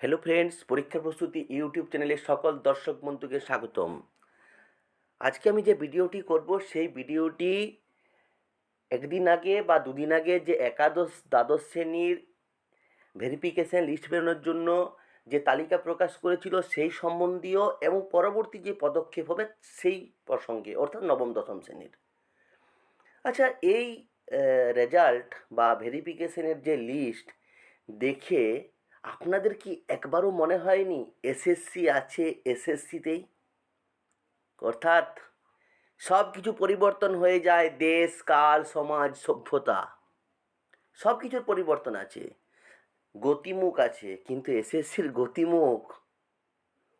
Hello friends পরীক্ষার প্রস্তুতি YouTube চ্যানেলের সকল দর্শক বন্ধুকে স্বাগতম। আজকে আমি যে ভিডিওটি করব, সেই ভিডিওটি একদিন আগে বা দুদিন আগে যে একাদশ দ্বাদশ শ্রেণির ভেরিফিকেশান লিস্ট বেরোনোর জন্য যে তালিকা প্রকাশ করেছিল, সেই সম্বন্ধীয় এবং পরবর্তী যে পদক্ষেপ হবে, সেই প্রসঙ্গে, অর্থাৎ নবম দশম শ্রেণির। আচ্ছা এই রেজাল্ট বা ভেরিফিকেশনের যে লিস্ট দেখে আপনাদের কি একবারও মনে হয়নি এসএসসি আছে এসএসসিতেই অর্থাৎ সব কিছু পরিবর্তন হয়ে যায় দেশ, কাল, সমাজ, সভ্যতা। সব কিছুর পরিবর্তন আছে। গতিমুখ আছে, কিন্তু এসএসসির গতিমুখ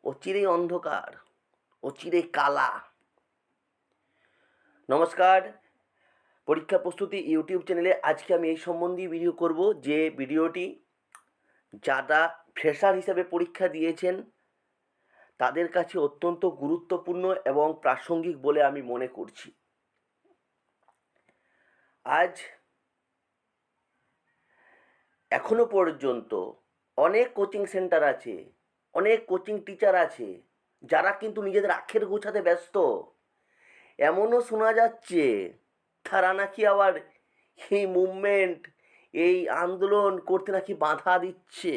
অচিরেই অন্ধকার অচিরেই কালা। নমস্কার। পরীক্ষা প্রস্তুতি ইউটিউব চ্যানেলে আজকে আমি এই সম্বন্ধে ভিডিও করব। যে ভিডিওটি যারা ফ্রেশার হিসেবে পরীক্ষা দিয়েছেন, তাদের কাছে অত্যন্ত গুরুত্বপূর্ণ এবং প্রাসঙ্গিক বলে আমি মনে করছি। আজ এখনও পর্যন্ত অনেক কোচিং সেন্টার আছে, অনেক কোচিং টিচার আছে, যারা কিন্তু নিজেদের আখের গোছাতে ব্যস্ত। এমনও শোনা যাচ্ছে, তারা নাকি আবার এই মুভমেন্ট এই আন্দোলন করতে নাকি বাধা দিচ্ছে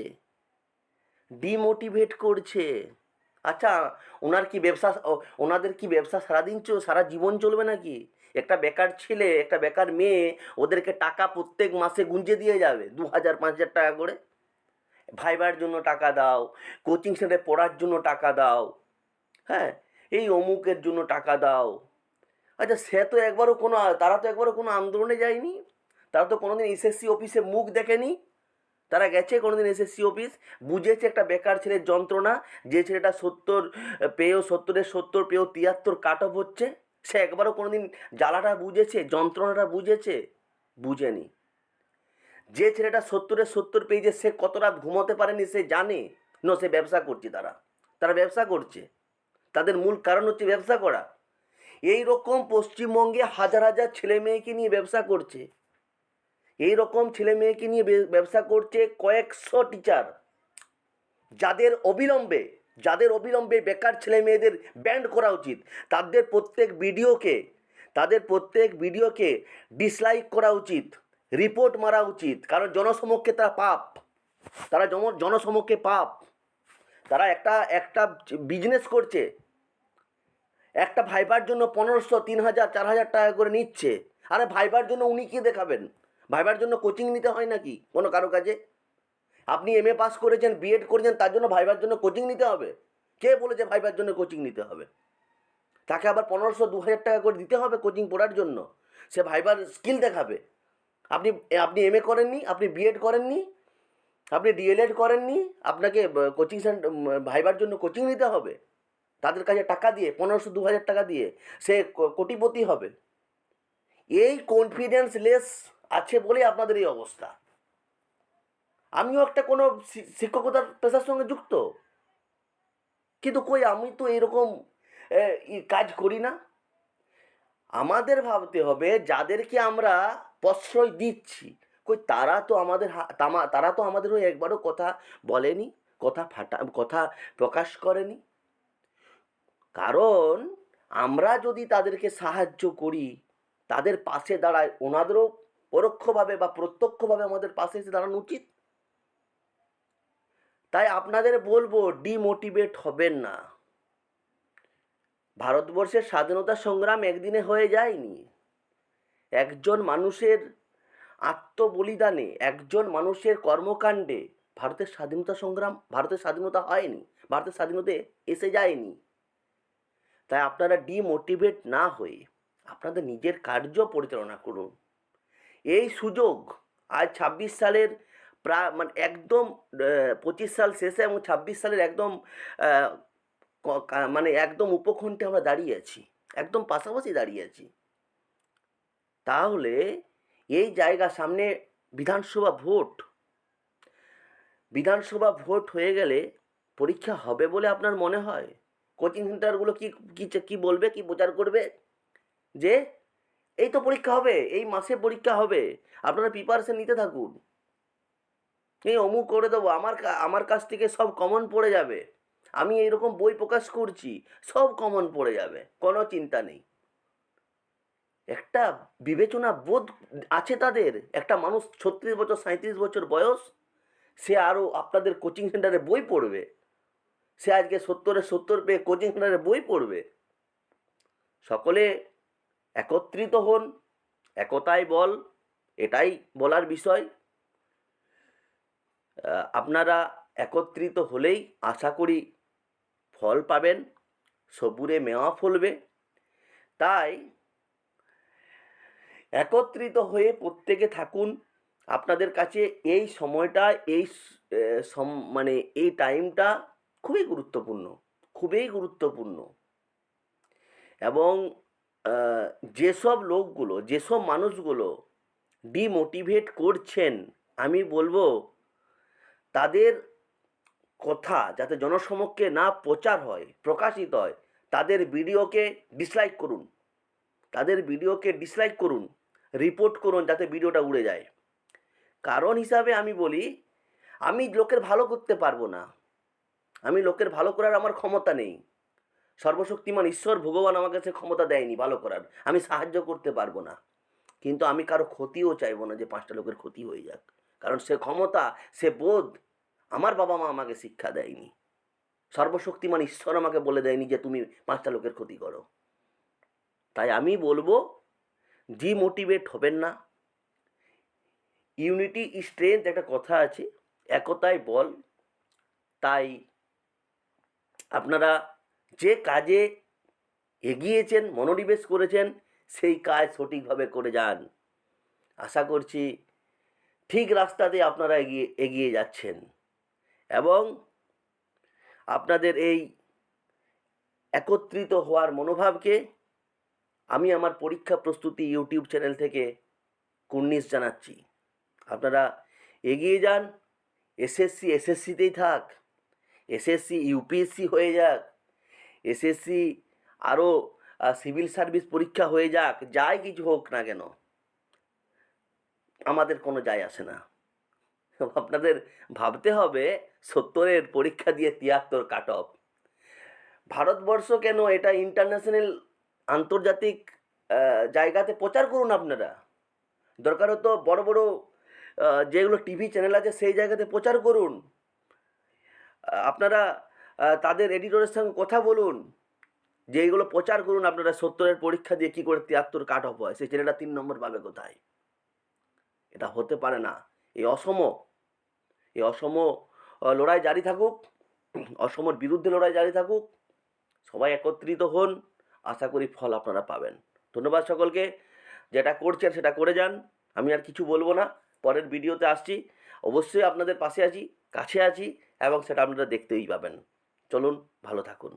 ডিমোটিভেট করছে। আচ্ছা ওনার কি ব্যবসা ওনাদের কি ব্যবসা সারাদিন চো সারা জীবন চলবে নাকি? একটা বেকার ছেলে, একটা বেকার মেয়ে, ওদেরকে টাকা প্রত্যেক মাসে গুঞ্জে দিয়ে যাবে, দু হাজার, পাঁচ হাজার টাকা করে। ভাইবার জন্য টাকা দাও কোচিং সেন্টারে পড়ার জন্য টাকা দাও হ্যাঁ এই অমুকের জন্য টাকা দাও। আচ্ছা সে তো একবারও কোনো, তারা তো একবারও কোনো আন্দোলনে যায়নি? তারা তো কোনোদিন এসএসসি অফিসে মুখ দেখেনি। তারা গেছে কোনোদিন এসএসসি অফিস। বুঝেছে একটা বেকার ছেলের যন্ত্রণা। যে ছেলেটা সত্তর, পেয়েও সত্তরের সত্তর, পেয়েও তিয়াত্তর কাট অফ হচ্ছে। সে একবারও কোনোদিন জ্বালাটা বুঝেছে, যন্ত্রণাটা বুঝেছে? বুঝেনি। যে ছেলেটা সত্তরের সত্তর পেয়েছে সে কত রাত ঘুমোতে পারেনি সে জানে। না সে ব্যবসা করছে তারা। তারা ব্যবসা করছে। তাদের মূল কারণ হচ্ছে ব্যবসা করা। এই রকম পশ্চিমবঙ্গে হাজার হাজার ছেলে মেয়েকে নিয়ে ব্যবসা করছে। এই রকম ছেলে মেয়েকে নিয়ে ব্যবসা করছে কয়েকশো টিচার যাদের অবিলম্বে যাদের অবিলম্বে বেকার ছেলে মেয়েদের ব্যান্ড করা উচিত, তাদের প্রত্যেক ভিডিওকে, তাদের প্রত্যেক ভিডিওকে ডিসলাইক করা উচিত রিপোর্ট মারা উচিত। কারণ জনসমক্ষে তারা পাপ। তারা জন জনসমক্ষে পাপ। তারা একটা একটা বিজনেস করছে। একটা ভাইবার জন্য পনেরোশো তিন হাজার চার হাজার টাকা করে নিচ্ছে। আরে ভাইবার জন্য উনি কি দেখাবেন? ভাইবার জন্য কোচিং নিতে হয় নাকি? কোনো কারও কাজে? আপনি এম এ পাস করেছেন বিএড করেছেন, তার জন্য ভাইবার জন্য কোচিং নিতে হবে? কে বলেছে ভাইবার জন্য কোচিং নিতে হবে? তাকে আবার পনেরোশো দু হাজার টাকা করে দিতে হবে কোচিং পড়ার জন্য? সে ভাইবার স্কিল দেখাবে। আপনি আপনি এম এ করেননি, আপনি বিএড করেননি, আপনি ডিএলএড করেননি, আপনাকে কোচিং সেন্টার ভাইবার জন্য কোচিং নিতে হবে। তাদের কাছে টাকা দিয়ে, পনেরোশো দু হাজার টাকা দিয়ে সে কোটিপতি হবে। এই কনফিডেন্স লেস আছে বলেই আপনাদের এই অবস্থা। আমিও একটা কোনো শিক্ষকতার পেশার সঙ্গে যুক্ত। কিন্তু কই আমি তো এরকম কাজ করি না। আমাদের ভাবতে হবে যাদেরকে আমরা প্রশ্রয় দিচ্ছি, কই তারা তো আমাদের তারা তো আমাদের হয়ে একবারও কথা বলেনি, কথা ফাটা, কথা প্রকাশ করেনি। কারণ আমরা যদি তাদেরকে সাহায্য করি, তাদের পাশে দাঁড়ায় ওনাদেরও পরোক্ষভাবে বা প্রত্যক্ষভাবে আমাদের পাশে এসে দাঁড়ানো উচিত। তাই আপনাদের বলব ডিমোটিভেট হবেন না। ভারতবর্ষের স্বাধীনতা সংগ্রাম একদিনে হয়ে যায়নি। একজন মানুষের আত্মবলিদানে, একজন মানুষের কর্মকাণ্ডে ভারতের স্বাধীনতা সংগ্রাম, ভারতের স্বাধীনতা হয়নি, ভারতের স্বাধীনতা এসে যায়নি। তাই আপনারা ডিমোটিভেট না হয়ে আপনাদের নিজের কার্য পরিচালনা করুন। এই সুযোগ আজ ছাব্বিশ সালের প্রায় মানে একদম পঁচিশ সাল শেষে এবং ছাব্বিশ সালের একদম মানে একদম উপকণ্ঠে আমরা দাঁড়িয়ে আছি, একদম পাশাপাশি দাঁড়িয়ে আছি। তাহলে এই জায়গা সামনে বিধানসভা ভোট। বিধানসভা ভোট হয়ে গেলে পরীক্ষা হবে বলে আপনার মনে হয়? কোচিং সেন্টারগুলো কি কি বলবে, কি প্রচার করবে? যে এই তো পরীক্ষা হবে, এই মাসে পরীক্ষা হবে। আপনারা প্রিপারেশন নিতে থাকুন। এই অমুক করে দেবো, আমার আমার কাছ থেকে সব কমন পড়ে যাবে। আমি এইরকম বই প্রকাশ করছি, সব কমন পড়ে যাবে, কোনো চিন্তা নেই। একটা বিবেচনা বোধ আছে তাদের, একটা মানুষ ছত্রিশ বছর সাঁত্রিশ বছর বয়স, সে আরও আপনাদের কোচিং সেন্টারে বই পড়বে। সে আজকে সত্তরে সত্তর পেয়ে কোচিং সেন্টারে বই পড়বে। সকলে একত্রিত হন একতায় বল, এটাই বলার বিষয়। আপনারা একত্রিত হলেই আশা করি ফল পাবেন, সবুরে মেওয়া ফলবে। তাই একত্রিত হয়ে প্রত্যেকে থাকুন। আপনাদের কাছে এই সময়টা, এই মানে এই টাইমটা খুবই গুরুত্বপূর্ণ খুবই গুরুত্বপূর্ণ। এবং যেসব লোকগুলো, যেসব মানুষগুলো ডিমোটিভেট করছেন, আমি বলব তাদের কথা যাতে জনসমক্ষে না প্রচার হয়, প্রকাশিত হয়, তাদের ভিডিওকে ডিসলাইক করুন। তাদের ভিডিওকে ডিসলাইক করুন রিপোর্ট করুন যাতে ভিডিওটা উড়ে যায়। কারণ হিসাবে আমি বলি, আমি লোকের ভালো করতে পারব না। আমি লোকের ভালো করার আমার ক্ষমতা নেই। সর্বশক্তিমান ঈশ্বর ভগবান আমাকে সে ক্ষমতা দেয়নি ভালো করার। আমি সাহায্য করতে পারব না। কিন্তু আমি কারও ক্ষতিও চাইব না যে পাঁচটা লোকের ক্ষতি হয়ে যাক। কারণ সে ক্ষমতা, সে বোধ আমার বাবা মা আমাকে শিক্ষা দেয়নি। সর্বশক্তিমান ঈশ্বর আমাকে বলে দেয়নি যে তুমি পাঁচটা লোকের ক্ষতি করো। তাই আমি বলব ডিমোটিভেট হবেন না। ইউনিটি স্ট্রেংথ একটা কথা আছে একতায় বল। তাই আপনারা যে কাজে এগিয়েছেন, মনোনিবেশ করেছেন, সেই কাজ সঠিকভাবে করে যান। আশা করছি ঠিক রাস্তাতে আপনারা এগিয়ে এগিয়ে যাচ্ছেন। এবং আপনাদের এই একত্রিত হওয়ার মনোভাবকে আমি আমার পরীক্ষা প্রস্তুতি ইউটিউব চ্যানেল থেকে কুর্নিশ জানাচ্ছি। আপনারা এগিয়ে যান, এসএসসি, এসএসসিতেই থাক, এসএসসি, ইউপিএসসি হয়ে যাক এসএসসি আরও সিভিল সার্ভিস পরীক্ষা হয়ে যাক, যাই কিছু হোক না কেন। আমাদের কোনো যায় আসে না। আপনাদের ভাবতে হবে, সত্তরের পরীক্ষা দিয়ে তিয়াত্তর কাট অফ ভারতবর্ষ কেন এটা ইন্টারন্যাশনাল আন্তর্জাতিক জায়গাতে প্রচার করুন আপনারা। দরকার হতো বড় বড় যেগুলো টিভি চ্যানেল আছে, সেই জায়গাতে প্রচার করুন। আপনারা তাদের এডিটরের সঙ্গে কথা বলুন। যে এইগুলো প্রচার করুন, আপনারা সত্তরের পরীক্ষা দিয়ে কী করে তিয়াত্তর কাট অফ হয়, সেই ছেলেটা তিন নম্বর পাবে কোথায়? এটা হতে পারে না। এই অসম এই অসম লড়াই জারি থাকুক, অসমর বিরুদ্ধে লড়াই জারি থাকুক, সবাই একত্রিত হন, আশা করি ফল আপনারা পাবেন। ধন্যবাদ সকলকে, যেটা করছেন সেটা করে যান, আমি আর কিছু বলব না, পরের ভিডিওতে আসছি। অবশ্যই আপনাদের পাশে আছি, কাছে আছি, এবং সেটা আপনারা দেখতেই পাবেন। চলুন ভালো থাকুন।